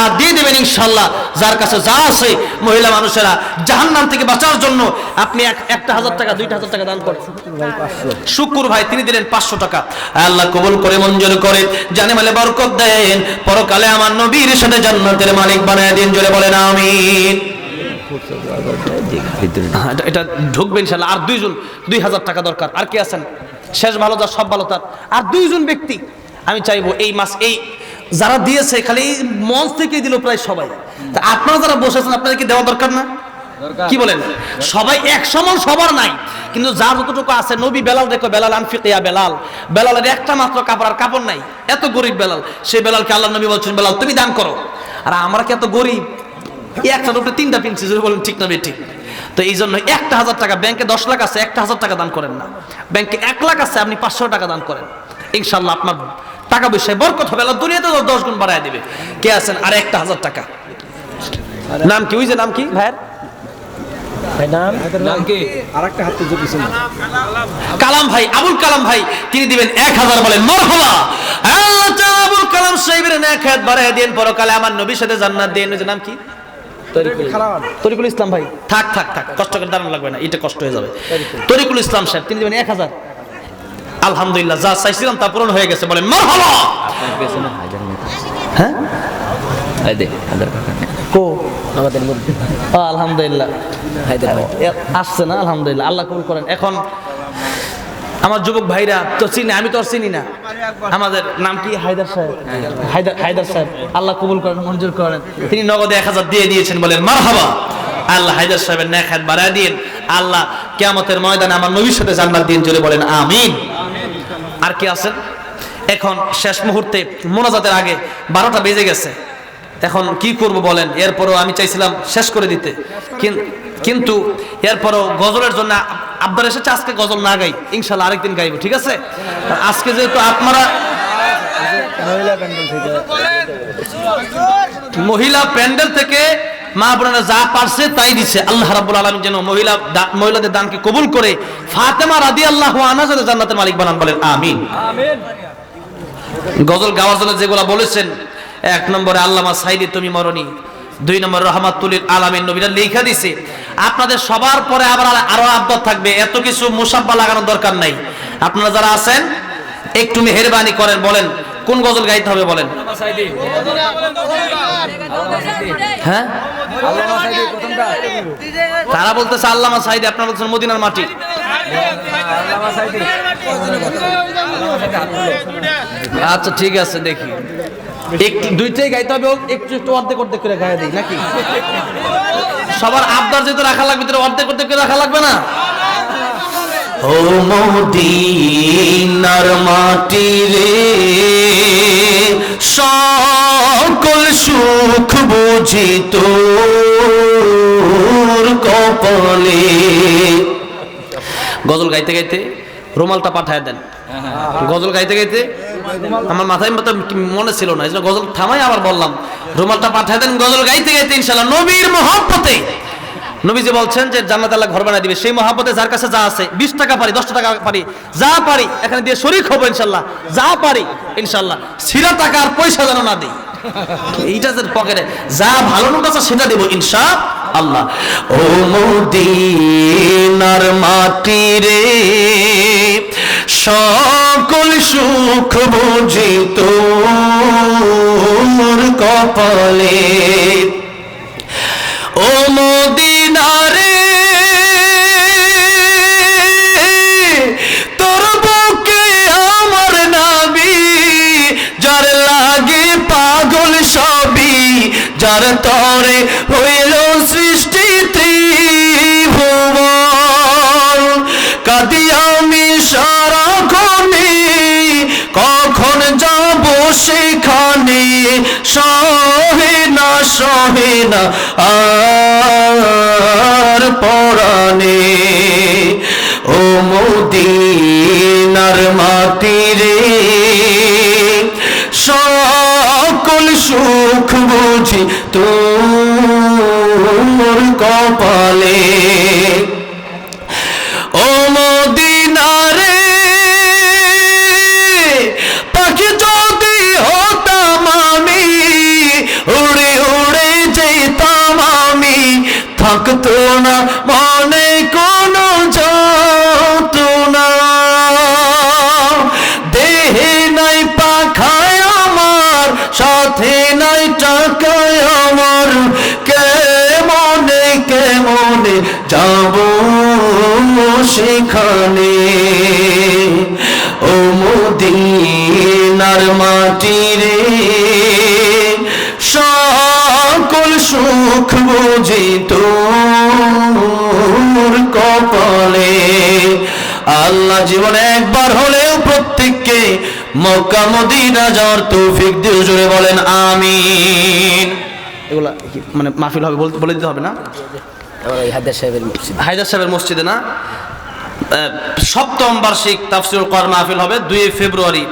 তা দিয়ে দেবেন ইনশাল্লাহ। যার কাছে যা আছে মহিলা মানুষেরা জাহান্নাম থেকে বাঁচার জন্য আপনি একটা হাজার টাকা দুইটা হাজার টাকা দান করেন। শুকুর ভাই তিনি দিলেন পাঁচশো টাকা। আল্লাহ কবুল করে মঞ্জুর করে জানে মালে বরকত দেন। পরকালে আমার নবীর সাথে জান্নাতের মালিক বানায় দিন জোরে বলেন আমিন। হ্যাঁ, এটা ঢুকবে ইনশাল্লাহ। আর দুইজন দুই হাজার টাকা দরকার। আর কি আছেন? শেষ ভালো তার সব ভালো তার। আর দুইজন ব্যক্তি আমি চাইব এই মাস এই যারা দিয়েছে খালি মঞ্চ থেকে দিল প্রায় সবাই। তা আপনারা যারা বসেছেন আপনাদের কি দেওয়া দরকার না? কি বলেন? সবাই এক সমান সবার নাই। কিন্তু যার যতটুকু আছে নবী বেলাল দেখো বেলাল আনফিকিয়া বেলাল। বেলালের একটা মাত্র কাপড় আর কাপড় নাই। এত গরিব বেলাল। সেই বেলালকে আল্লাহ নবী বলছেন বেলাল তুমি দান করো। আর আমরা কি এত গরিব? একটা উপরে তিনটা পিনছি যদি বলেন ঠিক না ঠিক। তো এই জন্য একটা হাজার টাকা ব্যাংকে দশ লাখ আছে একটা হাজার টাকা দান করেন না। ব্যাংকে এক লাখ আছে আপনি পাঁচশো টাকা দান করেন। ইনশাল্লাহ আপনার টাকা পয়সায় বরকত হবে আল্লাহ দুনিয়াতে তো দশ গুণ বাড়ায় দিবে। কে আছেন? আর একটা হাজার টাকা। নাম কি? ওই যে নাম কি? ভাইয়ের? কালাম ভাই আবুল কালাম ভাই তিনি দিবেন এক হাজার বলেন মরহবা আবুল কালাম সাহেবের এক হাত বাড়ায় দিন পরকালে আমার নবীর সাথে জান্নাত দিন। ওই যে নাম কি? তরিকুল ইসলাম ভাই। থাক থাক থাক কষ্ট করে দাঁড়ানো লাগবে না এটা কষ্ট হয়ে যাবে। তরিকুল ইসলাম সাহেব তিনি দিবেন এক হাজার। আলহামদুলিল্লাহ যা চাইছিলাম তা পূরণ হয়ে গেছে। বলেন মরহবা! হ্যাঁ? কো? আমাদের মধ্যে আলহামদুলিল্লাহ। আসছে না আলহামদুলিল্লাহ। আল্লাহ কবুল করেন। এখন আমার যুবক ভাইরা তো চিনি আমি তো আর চিনি না। আমাদের নাম কি? হায়দার সাহেব। হায়দার হায়দার সাহেব। আল্লাহ কবুল করেন মঞ্জুর করেন। তিনি নগদে এক হাজার দিয়ে দিয়েছেন বলেন মারহাবা! আল্লাহ হায়দার সাহেবের ন্যাক হাত বাড়ায় দিন আল্লাহ কেয়ামতের ময়দানে আমার নবীর সাথে জান্নাত দিন জুড়ে বলেন আমিন। আর কি আছেন? এখন শেষ মুহূর্তে মোনাজাতের আগে বারোটা বেজে গেছে। এখন কি করব বলেন? এরপরও আমি চাইছিলাম শেষ করে দিতে। কিন- কিন্তু এরপরও গজলের জন্য আবদার এসেছে, আজকে গজল না গাই, ইনশাল্লাহ আরেকদিন গাইব, ঠিক আছে? আজকে যেহেতু আপনারা মহিলা প্যান্ডেল থেকে মা বোনেরা যা পারছে তাই দিচ্ছে আল্লাহ রাব্বুল আলামিন যেন মহিলা মহিলাদের দানকে কবুল করে ফাতেমা রাদিয়াল্লাহু আনহা যাতে জান্নাতের মালিক বানান বলেন আমিন। গজল গাওয়ার জন্য যেগুলা বলেছেন এক নম্বরে আল্লামা সাইদি তুমি মরণি দুই নম্বর রহমাতুল্লিল আলামিন নবীরা লেখা দিছে আপনাদের সবার পরে আবার আরও আবদার থাকবে এত কিছু মুসাব্বা লাগানোর দরকার নাই। আপনারা যারা আছেন একটু মেহেরবানি করেন বলেন কোন গজল গাইতে হবে বলেন? হ্যাঁ? তারা বলতেছে আল্লামা সাইদি, আপনারা বলছেন মদিনার মাটি। আচ্ছা ঠিক আছে, দেখি। দুইটাই গাইতে হবে একটু একটু অর্ধেক অর্ধেক করে গায়ে দিই, নাকি? সবার আবদার যেহেতু রাখা লাগবে অর্ধেক অর্ধেক করে রাখা লাগবে না? ও মদিনার মাটি রে, সকল সুখ বুঝি তোর কপালে। গজল গাইতে গাইতে রুমালটা পাঠায় দেন। গজল গাইতে গাইতে আমার মাথায় মতো মনে ছিল না গজল থামাই আবার বললাম, রুমালটা পাঠায় দেন, গজল গাইতে গাইতে ইনশাল্লাহ নবীর মহব্বতে নবী যে বলছেন যে জান্নাত আল্লাহ ঘর বানায় দিবে। সেই মহাব্বতে যার কাছে যা আছে, বিশ টাকা পারি, দশ টাকা পারি, যা পারি, এখানে দিয়ে শরিক হব ইনশাল্লাহ। যা পারি, ইনশাল্লাহ। সিরা টাকা আর পয়সা যেন না দিই। এইটা যে পকেটে, যা ভালো নোট আছে সেটা দেবো ইনশা আল্লাহ ও মদিনার মাটি রে সকল সুখ বুঝি তোর কপালে। ও মদিনারে তোর বুকে আমার নাবি, যার লাগে পাগল সবই, যার তরে হইল সৃষ্টি ত্রিভুবন। কাদি আমি সারাক্ষণে কখন যাব সেখানে? সহে না সহে না আর জানে ও মোদিনার মাটি রে সকল সুখ বুঝি তোর কপালে। ও মদিনারে থাকতো না সেখানে। ও মদিনার মাটি রে সকল সুখ বুঝি তোর কপালে। আল্লাহ জীবনে একবার হলেও প্রত্যেককে মক্কা মদিনা যাওয়ার তৌফিক দিয়ে জুড়ে বলেন, আমিন। এগুলা মানে মাহফিল হবে বলে দিতে হবে না? হায়দার সাহেবের হায়দার সাহেবের মসজিদে না? সপ্তম বার্ষিক তাফসিরুল কর মাহফিল হবে দুই ফেব্রুয়ারি।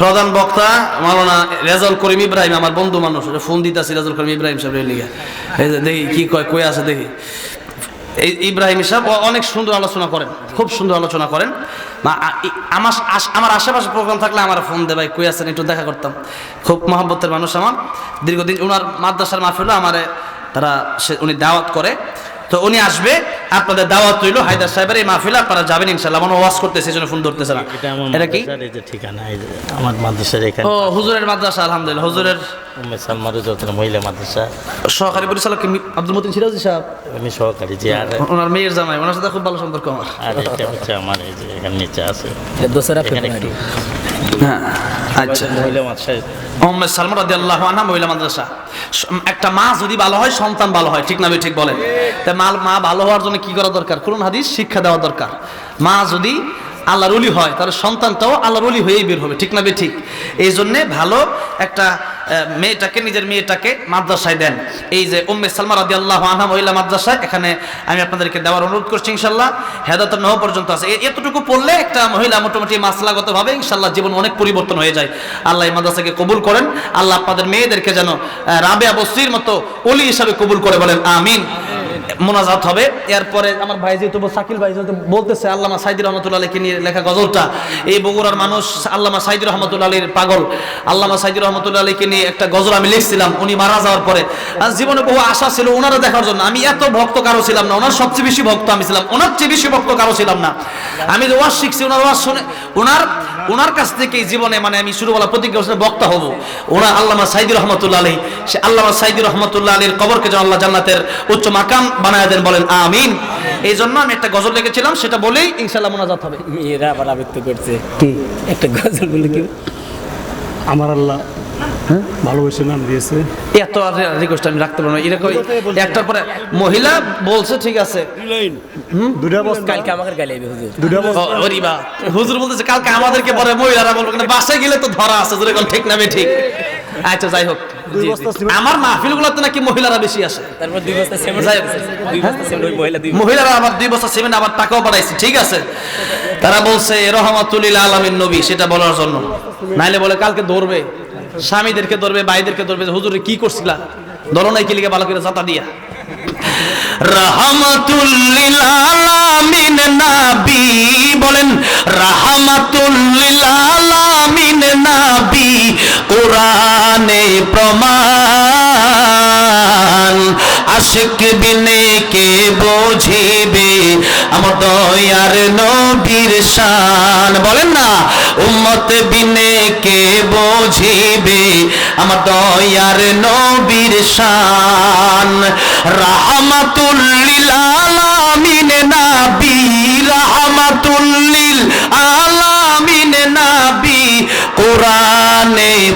প্রধান বক্তা মাওলানা রেজাল করিম ইব্রাহিম, আমার বন্ধু মানুষ ফোন দিতেছি রেজাল করিম ইব্রাহিম সাহেবের লিগে। দেখি কি কয়, কই আছে দেখি। এই ইব্রাহিম সাহেব অনেক সুন্দর আলোচনা করেন, খুব সুন্দর আলোচনা করেন। আমার আমার আশেপাশে প্রোগ্রাম থাকলে আমার ফোন দে ভাই, কই আছেন একটু দেখা করতাম। খুব মহব্বতের মানুষ আমার। দীর্ঘদিন ওনার মাদ্রাসার মাহফিল আমারে তারা সে উনি দাওয়াত করে। তো উনি আসবে আপনাদের দাওয়াত রইল হায়দার সাহেবের এই মাহফিলে আপনারা যাবেন ইনশাল্লাহ আমার ওয়াজ করতেছে এই জন্য ফোন ধরতেছে না। এটা কি? মাদ্রাসার এই যে ঠিকানা আমার মাদ্রাসার এখানে। ও হুজুরের মাদ্রাসা আলহামদুলিল্লাহ। হুজুরের উম্মে সালমা রুজতের মহিলা মাদ্রাসা। সহকারী পরিচালক আব্দুল মতিন সিরাজি সাহেব? আমি সহকারী যে আর ওনার মেয়ের জামাই ওনার সাথে খুব ভালো সম্পর্ক আমার। আর এটা হচ্ছে আমার এই যে এখানে নিচে আছে। এটা দোসরা হ্যাঁ আচ্ছা। মহিলা মাদ্রাসায়। মোহাম্মদ সালমান রাদি আল্লাহ আনহা মহিলা মাদ্রাসা। একটা মা যদি ভালো হয় সন্তান ভালো হয় ঠিক না ঠিক বলেন। তাই মা মা ভালো হওয়ার জন্য কি করা দরকার? কোরআন হাদিস শিক্ষা দেওয়া দরকার। মা যদি আল্লাহর অলি হয় তাহলে সন্তানটাও আল্লাহর অলি হয়েই বের হবে ঠিক না বে ঠিক? এই জন্যে ভালো একটা মেয়েটাকে নিজের মেয়েটাকে মাদ্রাসায় দেন। এই যে উম্মে সালমা রাদি আল্লাহ আনহা মহিলা মাদ্রাসায় এখানে আমি আপনাদেরকে দেওয়ার অনুরোধ করছি ইনশাল্লাহ হেদাত নহ পর্যন্ত আছে। এতটুকু পড়লে একটা মহিলা মোটামুটি মাসলাগতভাবে ইনশাল্লাহ জীবন অনেক পরিবর্তন হয়ে যায়। আল্লাহ মাদ্রাসাকে কবুল করেন। আল্লাহ আপনাদের মেয়েদেরকে যেন আহ, রাবেয়া বস্তির মতো অলি হিসাবে কবুল করে বলেন আমিন। মোনাজাত হবে। এরপরে আমার ভাই যেহেতু সাকিল ভাই যেহেতু বলতেছে, আল্লামা সাইদি রহমতুল্লাহ আলীকে নিয়ে লেখা গজলটা। এই বগুড়ার মানুষ আল্লামা সাইদি আলীর পাগল। আল্লামা সাইদি আলীকে নিয়ে একটা গজল আমি লিখছিলাম, উনি মারা যাওয়ার পরে। আর জীবনে বহু আশা ছিল ওনারা দেখার জন্য। আমি এত ভক্ত কারও ছিলাম না, ওনার সবচেয়ে বেশি ভক্ত আমি ছিলাম। ওনার চেয়ে বেশি ভক্ত কারও ছিলাম না। আমি যে ওয়াজ শিখছি, ওনার ওয়াজ শুনে ওনার ওনার কাছ থেকেই জীবনে মানে আমি শুরুবেলা প্রতিজ্ঞা করছিলাম বক্তা হব। ওনার আল্লামা সাইদি রহমতুল্লাহ আলী সে আল্লামা সাইদি রহমতুল্লাহ আলীর কবরকে যেন আল্লাহ জান্নাতের উচ্চ মাকাম বানায় দেন বলেন আমিন। এই জন্য আমি একটা গজল লিখেছিলাম সেটা বলেই ইনশাল্লাহ মোনাজাত হবে। মেয়েরা আবার আবৃত্তি করছে। একটা গজল বলে কি? আমার আল্লাহ ভালোবেসে নাম দিয়েছে। এত আর রিকোয়েস্ট আমি রাখতে পারব না। এরকম একটার পরে মহিলা বলছে ঠিক আছে। দুটা কালকে আমাকে গালি হুজুর। দুটা ওরে বা, হুজুর বলতেছে কালকে আমাদেরকে পরে মহিলারা বলব কিন্তু বাসায় গেলে তো ধরা আছে যেরকম ঠিক না ঠিক। আচ্ছা যাই হোক। দুই। বস্তা সিমেন্ট- আমার নাকি মহিলারা বেশি আসে? তারপর দুই বস্তা সিমেন্ট। দুই বস্তা সিমেন্ট মহিলা দুই মহিলারা আবার দুই বছর সিমেন্ট আবার টাকাও বাড়াইছে ঠিক আছে? তারা বলছে আলমিন নবী সেটা বলার জন্য। নাইলে বলে কালকে ধরবে স্বামীদেরকে ধরবে ভাইদেরকে ধরবে। হুজুরে কি করছিলা? ধরো নাই কি লিগে ভালো করে জাতা দিয়া। রাহমাতুল্লিল আলামিন নাবি বলেন রাহমাতুল্লিল কোরআনে প্রমাণ। আশিক বিনে কে বোঝিবে? আমার দয়ার নবীর শান। বলেন না, উম্মত বিনে কে বোঝিবে? আমার দয়ার নবীর শান। রাহমাতুল্লিল আলামিন, নাবি রাহমাতুল্লিল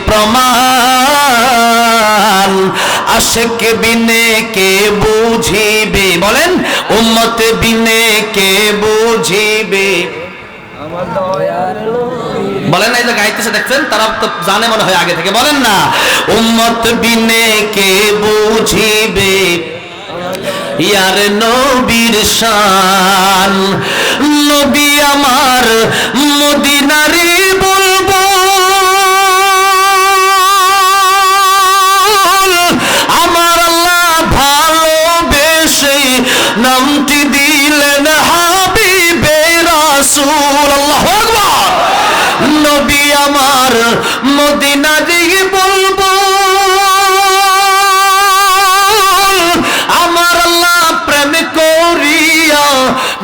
প্রমাণ। আশেক বিনে কে বুঝিবে? বলেন, উম্মত বিনে কে বুঝিবে? বলেন এই যে গাইতেছে, দেখছেন? তারা তো জানে মনে হয় আগে থেকে। বলেন না, উম্মত বিনে কে বুঝিবে? ইয়ার নবীর শান। নবী আমার মদিনারি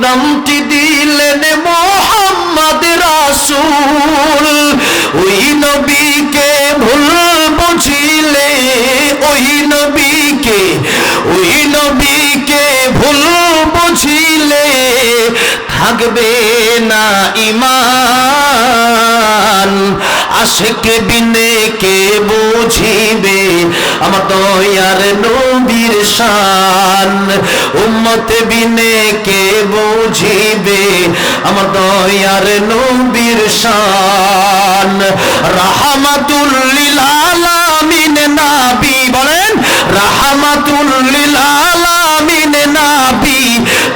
নামটি দিলেন মোহাম্মদ রাসূল। ওই নবীকে ভুল বুঝিলে, ওই নবীকে ওই নবীকে ভুল বুঝিলে থাকবে না ইমান আশেক বিনে কে বুঝিবে? আমার দয়ার নবীর শান। উম্মত বিনে কে বুঝিবে? আমার দয়ার নবীর শান। রাহমাতুল লিল আলামিন নাবি, বলেন, রাহমাতুল লিল আলামিন নাবি,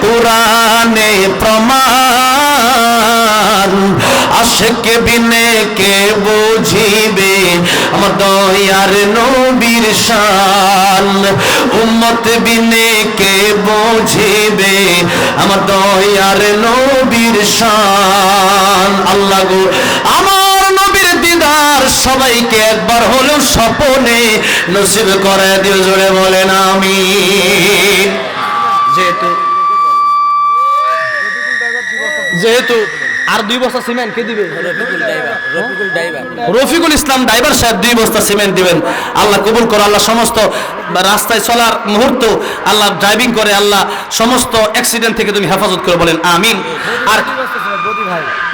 কোরআনে প্রমাণ। আশেক বিনে কে বুঝিবে? আমার দয়ার নবীর শান, উম্মত বিনে কে বুঝিবে? আমার দয়ার নবীর শান, আল্লাহ গো, আমার নবীর দিদার সবাইকে একবার হলেও স্বপনে নসিব করে দিল জোরে বলেন আমি যেহেতু যেহেতু আর দুই বস্তা সিমেন্ট কে দিবে? রফিকুল ইসলাম ড্রাইভার সাহেব দুই বস্তা সিমেন্ট দিবেন। আল্লাহ কবুল করো আল্লাহ সমস্ত রাস্তায় চলার মুহূর্ত আল্লাহ ড্রাইভিং করে আল্লাহ সমস্ত অ্যাক্সিডেন্ট থেকে তুমি হেফাজত করে বলেন আমিন। আর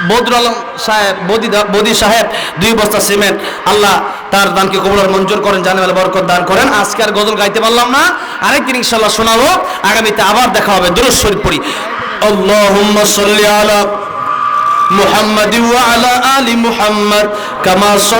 বদরুল আলম সাহেব বদি বদি সাহেব দুই বস্তা সিমেন্ট আল্লাহ তার দানকে কবুল মঞ্জুর করেন জানে বরকত দান করেন। আজকে আর গজল গাইতে পারলাম না। আরেকদিন ইনশাল্লাহ শোনাবো। আগামীতে আবার দেখা হবে। দুরুদ শরীফ পড়ি। আল্লাহুম্মা সাল্লি আলা محمد وعلى آل محمد كما صلى